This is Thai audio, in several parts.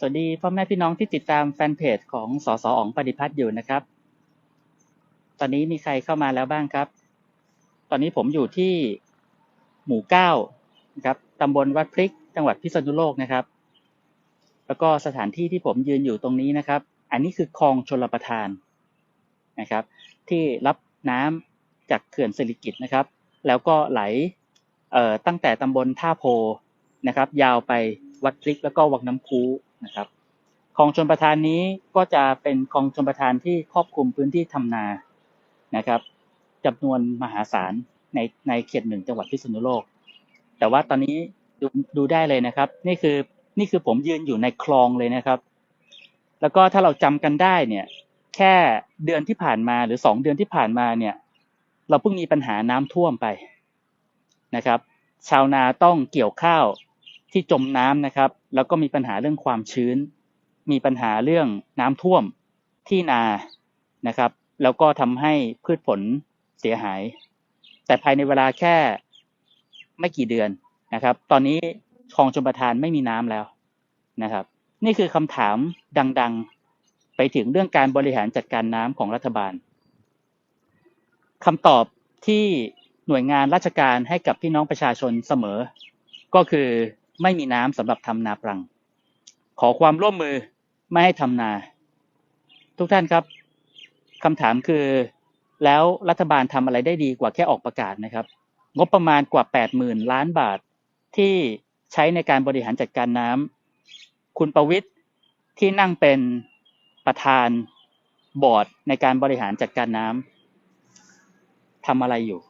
สวัสดีพ่อแม่พี่น้องที่ติดตามแฟนเพจของสสอองปฏิพัฒน์อยู่นะครับ ตอนนี้มีใครเข้ามาแล้วบ้างครับ ตอนนี้ผมอยู่ที่หมู่เก้านะครับตำบลวัดพริก จังหวัดพิษณุโลกนะครับ แล้วก็สถานที่ที่ผมยืนอยู่ตรงนี้นะครับ อันนี้คือคลองชลประทานนะครับ ที่รับน้ำจากเขื่อนสิริกิตนะครับ แล้วก็ไหลตั้งแต่ตำบลท่าโพนะครับ ยาวไปวัดพริกแล้วก็วังน้ำคู นะครับคลองชลประทานนี้ก็จะเป็นคลองชลประทานที่ครอบคลุมพื้นที่ทำนานะครับจำนวนมหาศาลในในเขตหนึ่งจังหวัดพิษณุโลก แต่ว่าตอนนี้ดูดูได้เลยนะครับ นี่คือนี่คือผมยืนอยู่ในคลองเลยนะครับ แล้วก็ถ้าเราจำกันได้เนี่ย แค่เดือนที่ผ่านมาหรือสองเดือนที่ผ่านมาเนี่ย เราเพิ่งมีปัญหาน้ำท่วมไปนะครับ ชาวนาต้องเกี่ยวข้าว ที่จมน้ำนะครับ แล้วก็มีปัญหาเรื่องความชื้น มีปัญหาเรื่องน้ำท่วมที่นานะครับ แล้วก็ทำให้พืชผลเสียหาย แต่ภายในเวลาแค่ไม่กี่เดือนนะครับ ตอนนี้คลองชลประทานไม่มีน้ำแล้วนะครับ นี่คือคำถามดังๆ ไปถึงเรื่องการบริหารจัดการน้ำของรัฐบาลคำตอบที่หน่วยงานราชการให้กับพี่น้องประชาชนเสมอ ก็คือ ไม่มีน้ำสำหรับทำนาปรัง ขอความร่วมมือไม่ให้ทำนา ทุกท่านครับคำถามคือ แล้วรัฐบาลทำอะไรได้ดีกว่าแค่ออกประกาศนะครับ งบประมาณกว่า 80,000 ล้านบาทที่ใช้ในการบริหารจัดการน้ำคุณประวิทย์ที่นั่งเป็นประธานบอร์ดในการบริหารจัดการน้ำทำอะไรอยู่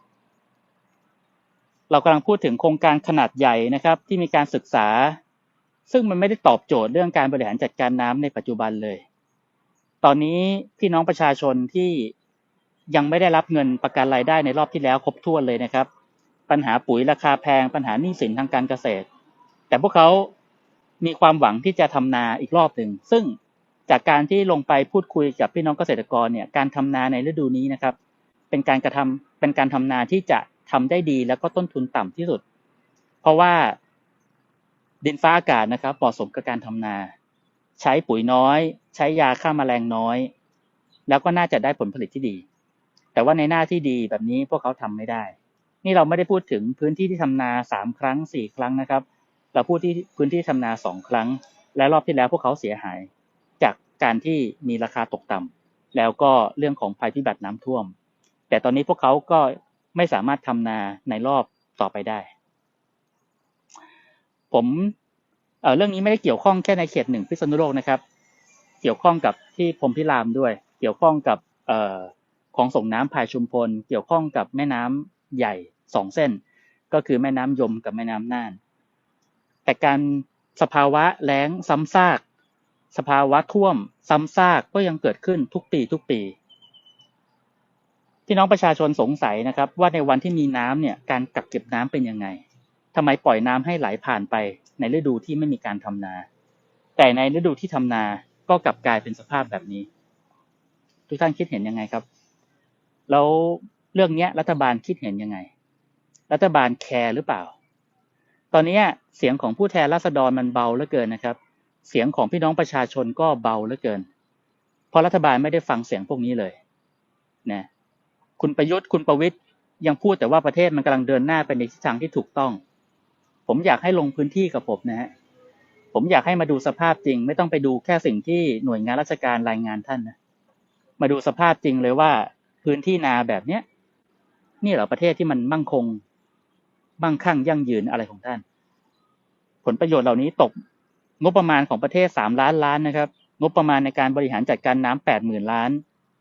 เรากำลังพูดถึงโครงการขนาดใหญ่นะครับที่มีการศึกษา ซึ่งมันไม่ได้ตอบโจทย์เรื่องการบริหารจัดการน้ำในปัจจุบันเลย ตอนนี้พี่น้องประชาชนที่ยังไม่ได้รับเงินประกันรายได้ในรอบที่แล้วครบถ้วนเลยนะครับ ปัญหาปุ๋ยราคาแพงปัญหาหนี้สินทางการเกษตร แต่พวกเขามีความหวังที่จะทำนาอีกรอบหนึ่งซึ่งจากการที่ลงไปพูดคุยกับพี่น้องเกษตรกรเนี่ยการทำนาในฤดูนี้นะครับ เป็นการกระทำเป็นการทำนาที่จะ ทำได้ดีแล้วก็ต้นทุนต่ำที่สุด เพราะว่าดินฟ้าอากาศนะครับเหมาะสมกับการทำนา ใช้ปุ๋ยน้อย ใช้ยาฆ่าแมลงน้อย แล้วก็น่าจะได้ผลผลิตที่ดี แต่ว่าในหน้าที่ดีแบบนี้พวกเขาทำไม่ได้ นี่เราไม่ได้พูดถึงพื้นที่ที่ทำนาสามครั้งสี่ครั้งนะครับ เราพูดที่พื้นที่ทำนาสองครั้ง และรอบที่แล้วพวกเขาเสียหาย จากการที่มีราคาตกต่ำแล้วก็เรื่องของภัยพิบัติน้ำท่วม แต่ตอนนี้พวกเขาก็ ไม่สามารถทำนาในรอบต่อไปได้ ผมเเรื่องนี้ไม่ได้เกี่ยวข้องแค่ในเขตหนึ่งพิษณุโลกนะครับ เกี่ยวข้องกับที่พรมพิรามด้วย เกี่ยวข้องกับออของส่งน้ำพายชุมพล เกี่ยวข้องกับแม่น้ำใหญ่สองเส้น ก็คือแม่น้ำยมกับแม่น้ำน่าน แต่การสภาวะแล้งซ้ำซาก สภาวะท่วม ซ้ำซากก็ยังเกิดขึ้นทุกปีทุกปี พี่น้องประชาชนสงสัยนะครับ ว่าในวันที่มีน้ำเนี่ยการกักเก็บน้ำเป็นยังไงทำไมปล่อยน้ำให้ไหลผ่านไป ในฤดูที่ไม่มีการทำนา แต่ในฤดูที่ทำนาก็กลับกลายเป็นสภาพแบบนี้ ทุกท่านคิดเห็นยังไงครับ แล้วเรื่องนี้รัฐบาลคิดเห็นยังไง รัฐบาลแคร์หรือเปล่า ตอนนี้เสียงของผู้แทนราษฎรมันเบาเหลือเกินนะครับ เสียงของพี่น้องประชาชนก็เบาเหลือเกิน เพราะรัฐบาลไม่ได้ฟังเสียงพวกนี้เลยนะ คุณประยุทธ์คุณประวิตยยังพูดแต่ว่าประเทศมันกำลังเดินหน้าไปในทิศทางที่ถูกต้อง ผมอยากให้ลงพื้นที่กับผมนะฮะผมอยากให้มาดูสภาพจริง ไม่ต้องไปดูแค่สิ่งที่หน่วยงานราชการรายงานท่านนะมาดูสภาพจริงเลยว่าพื้นที่นาแบบเนี้ยนี่เหรอประเทศที่มันมั่งคงมั่งคั่งยั่งยืนอะไรของท่าน ผลประโยชน์เหล่านี้ตกงบประมาณของประเทศสามล้านล้านนะครับ งบประมาณในการบริหารจัดการน้ำแปดหมื่นล้าน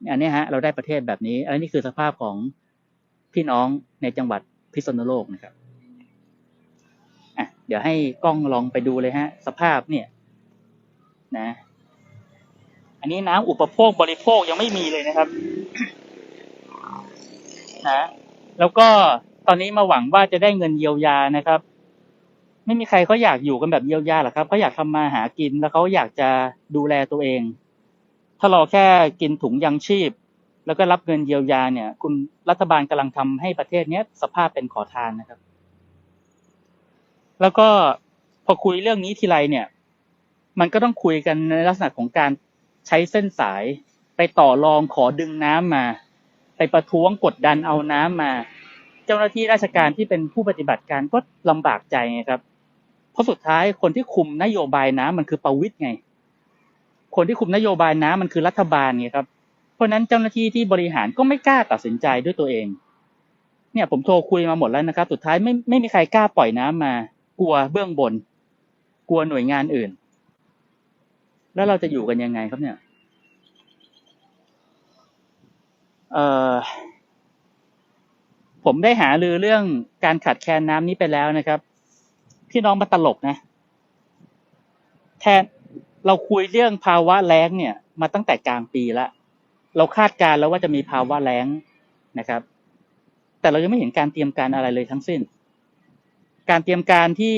อันนี้ฮะเราได้ประเทศแบบนี้ อันนี้คือสภาพของพี่น้องในจังหวัดพิษณุโลกนะครับอะเดี๋ยวให้กล้องลองไปดูเลยฮะ สภาพเนี่ย นะ อันนี้น้ำอุปโภคบริโภคยังไม่มีเลยนะครับนะแล้วก็ตอนนี้มาหวังว่าจะได้เงินเยียวยานะครับ ไม่มีใครเขาอยากอยู่กันแบบเยียวยาหรอกครับเขาอยากทำมาหากินแล้วเขาอยากจะดูแลตัวเอง ถ้าเราแค่กินถุงยังชีพ แล้วก็รับเงินเยียวยาเนี่ย คุณรัฐบาลกำลังทำให้ประเทศเนี้ยสภาพเป็นขอทานนะครับ แล้วก็พอคุยเรื่องนี้ทีไรเนี่ย มันก็ต้องคุยกันในลักษณะของการใช้เส้นสายไปต่อรองขอดึงน้ำมา ไปประท้วงกดดันเอาน้ำมา เจ้าหน้าที่ราชการที่เป็นผู้ปฏิบัติการก็ลำบากใจไงครับ เพราะสุดท้ายคนที่คุมนโยบายน้ำมันคือประวิตยไง คนที่คุมนโยบายน้ำมันคือรัฐบาลไงครับ เพราะนั้นเจ้าหน้าที่ที่บริหารก็ไม่กล้าตัดสินใจด้วยตัวเอง เนี่ยผมโทรคุยมาหมดแล้วนะครับ สุดท้ายไม่ไม่มีใครกล้าปล่อยน้ำมากลัวเบื้องบน กลัวหน่วยงานอื่น แล้วเราจะอยู่กันยังไงครับเนี่ยเอ่อผมได้หาลือเรื่องการขาดแคลนน้ำนี้ไปแล้วนะครับ พี่น้องมาตลกนะ แทน เราคุยเรื่องภาวะแล้งเนี่ยมาตั้งแต่กลางปีแล้วเราคาดการแล้วว่าจะมีภาวะแล้งนะครับ แต่เรายังไม่เห็นการเตรียมการอะไรเลยทั้งสิ้น การเตรียมการที่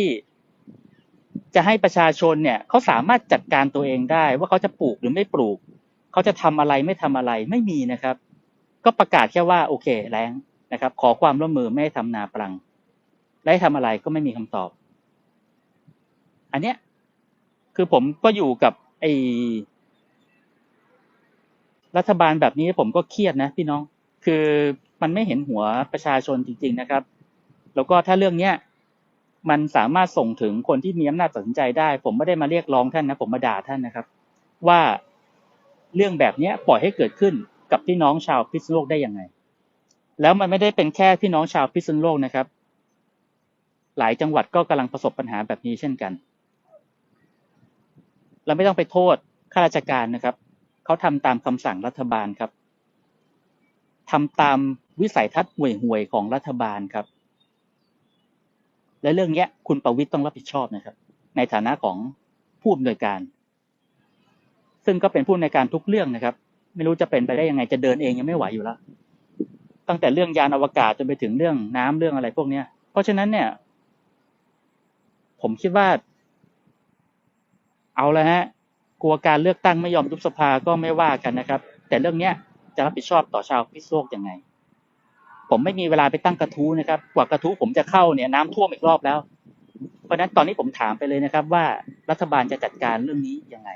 จะให้ประชาชนเนี่ยเขาสามารถจัดการตัวเองได้ ว่าเขาจะปลูกหรือไม่ปลูก เขาจะทำอะไรไม่ทำอะไรไม่มีนะครับ ก็ประกาศแค่ว่าโอเคแล้งนะครับ ขอความร่วมมือไม่ให้ทำนาปลังและให้ทำอะไรก็ไม่มีคำตอบ อันเนี้ย คือผมก็อยู่กับไอ้รัฐบาลแบบนี้ผมก็เครียดนะพี่น้อง คือมันไม่เห็นหัวประชาชนจริง ๆนะครับ แล้วก็ถ้าเรื่องเนี้ยมันสามารถส่งถึงคนที่มีอำนาจตัดสินใจได้ ผมไม่ได้มาเรียกร้องท่านนะ ผมมาด่าท่านนะครับ ว่าเรื่องแบบเนี้ยปล่อยให้เกิดขึ้นกับพี่น้องชาวพิษณุโลกได้ยังไง แล้วมันไม่ได้เป็นแค่พี่น้องชาวพิษณุโลกนะครับ หลายจังหวัดก็กำลังประสบปัญหาแบบนี้เช่นกัน เราไม่ต้องไปโทษข้าราชการนะครับเขาทำตามคำสั่งรัฐบาลครับทำตามวิสัยทัศน์ห่วยๆของรัฐบาลครับ และเรื่องเนี้ยคุณประวิตรต้องรับผิดชอบนะครับ ในฐานะของผู้อำนวยการ ซึ่งก็เป็นผู้อำนวยการทุกเรื่องนะครับ ไม่รู้จะเป็นไปได้ยังไงจะเดินเองยังไม่ไหวอยู่แล้วตั้งแต่เรื่องยานอวกาศจนไปถึงเรื่องน้ำเรื่องอะไรพวกเนี้ย เพราะฉะนั้นเนี่ย ผมคิดว่า เอาละฮะกลัวการเลือกตั้งไม่ยอมยุบสภาก็ไม่ว่ากันนะครับ แต่เรื่องเนี้ยจะรับผิดชอบต่อชาวพิษโลกยังไง ผมไม่มีเวลาไปตั้งกระทู้นะครับ กว่ากระทู้ผมจะเข้าเนี่ยน้ำท่วมอีกรอบแล้ว เพราะฉะนั้นตอนนี้ผมถามไปเลยนะครับ ว่ารัฐบาลจะจัดการเรื่องนี้ยังไง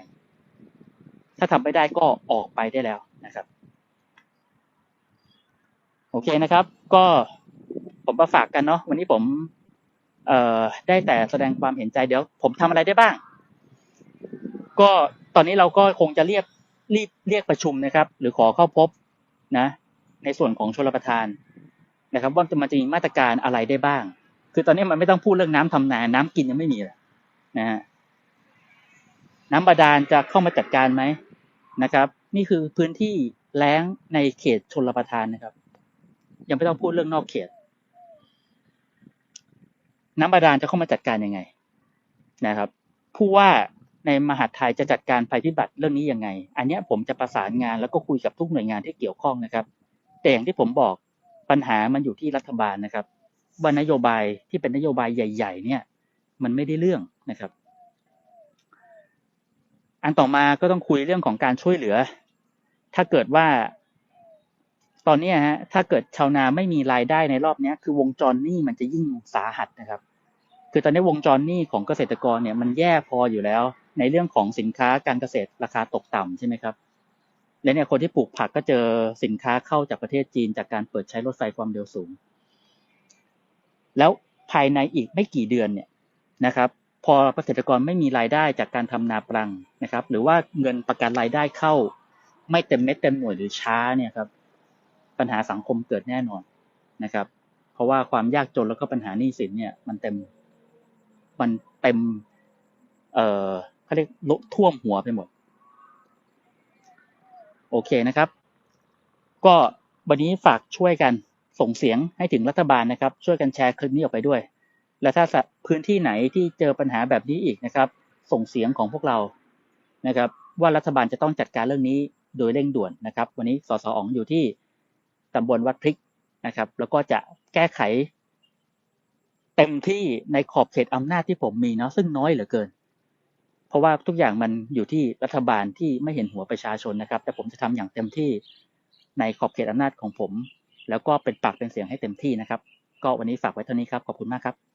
ถ้าทำไม่ได้ก็ออกไปได้แล้วนะครับ โอเคนะครับ ก็ผมมาฝากกันเนาะวันนี้ผม เอ่อได้แต่แสดงความเห็นใจเดี๋ยว ผมทำอะไรได้บ้าง ก็ตอนนี้เราก็คงจะเรียกรีบเรียกประชุมนะครับ หรือขอเข้าพบนะ ในส่วนของชลประทานนะครับ ว่ามันจะมีมาตรการอะไรได้บ้าง คือตอนนี้มันไม่ต้องพูดเรื่องน้ำทำนา น้ำกินยังไม่มีเลยนะฮะน้ำบาดาลจะเข้ามาจัดการไหมนะครับ นี่คือพื้นที่แล้งในเขตชลประทานนะครับ ยังไม่ต้องพูดเรื่องนอกเขต น้ำบาดาลจะเข้ามาจัดการยังไงนะครับผู้ว่า ในมหาดไทยจะจัดการภัยพิบัติเรื่องนี้ยังไง อันนี้ผมจะประสานงานแล้วก็คุยกับทุกหน่วยงานที่เกี่ยวข้องนะครับ แต่อย่างที่ผมบอกปัญหามันอยู่ที่รัฐบาลนะครับ ว่านโยบายที่เป็นนโยบายใหญ่ ๆ เนี่ย มันไม่ได้เรื่องนะครับ อันต่อมาก็ต้องคุยเรื่องของการช่วยเหลือ ถ้าเกิดว่า ตอนนี้ฮะถ้าเกิดชาวนาไม่มีรายได้ในรอบนี้คือวงจรหนี้มันจะยิ่งสาหัสนะครับ คือตอนนี้วงจรหนี้ของเกษตรกรเนี่ยมันแย่พออยู่แล้ว ในเรื่องของสินค้าการเกษตรราคาตกต่ำใช่ไหมครับและเนี่ยคนที่ปลูกผักก็เจอสินค้าเข้าจากประเทศจีน จากการเปิดใช้รถไฟความเร็วสูง แล้วภายในอีกไม่กี่เดือนเนี่ยนะครับ พอเกษตรกรไม่มีรายได้จากการทำนาปรังนะครับ หรือว่าเงินประกันรายได้เข้า ไม่เต็มเม็ดเต็มหน่วยหรือช้าเนี่ยครับ ปัญหาสังคมเกิดแน่นอนนะครับ เพราะว่าความยากจนแล้วก็ปัญหาหนี้สินเนี่ย มันเต็มมันเต็มเอ่อ เขาเรียกลุท่วมหัวไปหมด โอเคนะครับ ก็วันนี้ฝากช่วยกันส่งเสียงให้ถึงรัฐบาลนะครับ ช่วยกันแชร์คลิปนี้ออกไปด้วย และถ้าพื้นที่ไหนที่เจอปัญหาแบบนี้อีกนะครับ ส่งเสียงของพวกเรานะครับ ว่ารัฐบาลจะต้องจัดการเรื่องนี้โดยเร่งด่วนนะครับ วันนี้สสอองอยู่ที่ตำบลวัดพริกนะครับ แล้วก็จะแก้ไขเต็มที่ในขอบเขตอำนาจที่ผมมีเนาะซึ่งน้อยเหลือเกิน เพราะว่าทุกอย่างมันอยู่ที่รัฐบาลที่ไม่เห็นหัวประชาชนนะครับ แต่ผมจะทำอย่างเต็มที่ในขอบเขตอำนาจของผม แล้วก็เป็นปากเป็นเสียงให้เต็มที่นะครับ ก็วันนี้ฝากไว้เท่านี้ครับขอบคุณมากครับ